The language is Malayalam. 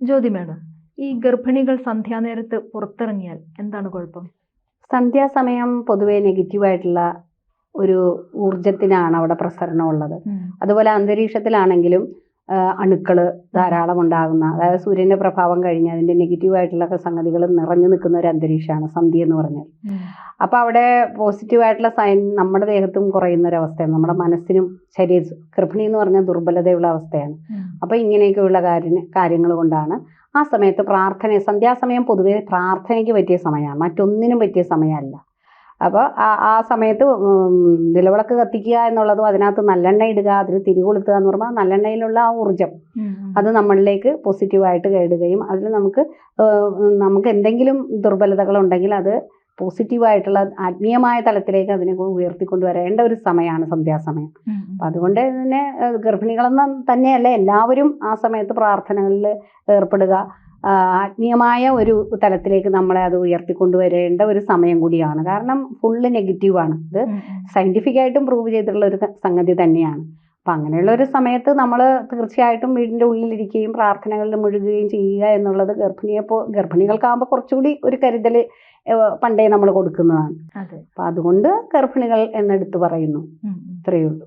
ജ്യോതി മേഡം ഈ ഗർഭിണികൾ സന്ധ്യാനേരത്ത് പുറത്തിറങ്ങിയാൽ എന്താണ് കുഴപ്പം? സന്ധ്യാസമയം പൊതുവെ നെഗറ്റീവായിട്ടുള്ള ഒരു ഊർജത്തിനാണ് അവിടെ പ്രസരണം ഉള്ളത് അതുപോലെ അന്തരീക്ഷത്തിലാണെങ്കിലും അണുക്കൾ ധാരാളം ഉണ്ടാകുന്ന അതായത് സൂര്യന്റെ പ്രഭാവം കഴിഞ്ഞ് അതിന്റെ നെഗറ്റീവായിട്ടുള്ള സംഗതികൾ നിറഞ്ഞു നിൽക്കുന്ന ഒരു അന്തരീക്ഷമാണ് സന്ധ്യ എന്ന് പറഞ്ഞാൽ. അപ്പോൾ അവിടെ പോസിറ്റീവായിട്ടുള്ള സൈൻ നമ്മുടെ ദേഹത്തും കുറയുന്ന ഒരു അവസ്ഥയാണ്. നമ്മുടെ മനസ്സിനും ശരീര ഗർഭിണി എന്ന് പറഞ്ഞാൽ ദുർബലതയുള്ള അവസ്ഥയാണ്. അപ്പോൾ ഇങ്ങനെയൊക്കെയുള്ള കാര്യ കാര്യങ്ങൾ കൊണ്ടാണ് ആ സമയത്ത് പ്രാർത്ഥന സന്ധ്യാസമയം പൊതുവെ പ്രാർത്ഥനയ്ക്ക് പറ്റിയ സമയമാണ്. മറ്റൊന്നിനും പറ്റിയ സമയമല്ല. അപ്പോൾ ആ ആ സമയത്ത് നിലവിളക്ക് കത്തിക്കുക എന്നുള്ളതും അതിനകത്ത് നല്ലെണ്ണ ഇടുക അതിൽ തിരികൊളുത്തുക എന്ന് പറയുമ്പോൾ നല്ലെണ്ണയിലുള്ള ആ ഊർജം അത് നമ്മളിലേക്ക് പോസിറ്റീവായിട്ട് കയറുകയും അതിൽ നമുക്ക് നമുക്ക് എന്തെങ്കിലും ദുർബലതകളുണ്ടെങ്കിൽ അത് പോസിറ്റീവായിട്ടുള്ള ആത്മീയമായ തലത്തിലേക്ക് അതിനെ ഉയർത്തിക്കൊണ്ടുവരേണ്ട ഒരു സമയമാണ് സന്ധ്യാസമയം. അപ്പം അതുകൊണ്ട് തന്നെ ഗർഭിണികളെന്ന് തന്നെയല്ല എല്ലാവരും ആ സമയത്ത് പ്രാർത്ഥനകളിൽ ഏർപ്പെടുക. ആത്മീയമായ ഒരു തലത്തിലേക്ക് നമ്മളെ അത് ഉയർത്തിക്കൊണ്ടുവരേണ്ട ഒരു സമയം കൂടിയാണ്. കാരണം ഫുള്ള് നെഗറ്റീവാണ് ഇത് സയന്റിഫിക്കായിട്ടും പ്രൂവ് ചെയ്തിട്ടുള്ള ഒരു സംഗതി തന്നെയാണ്. അപ്പം അങ്ങനെയുള്ള ഒരു സമയത്ത് നമ്മൾ തീർച്ചയായിട്ടും വീടിന്റെ ഉള്ളിലിരിക്കുകയും പ്രാർത്ഥനകളിൽ മുഴുകുകയും ചെയ്യുക എന്നുള്ളത് ഗർഭിണിയെപ്പോൾ ഗർഭിണികൾക്കാകുമ്പോൾ കുറച്ചുകൂടി ഒരു കരുതൽ പണ്ടേ നമ്മൾ കൊടുക്കുന്നതാണ്. അപ്പം അതുകൊണ്ട് ഗർഭിണികൾ എന്നെടുത്ത് പറയുന്നു. ഇത്രയേ ഉള്ളൂ.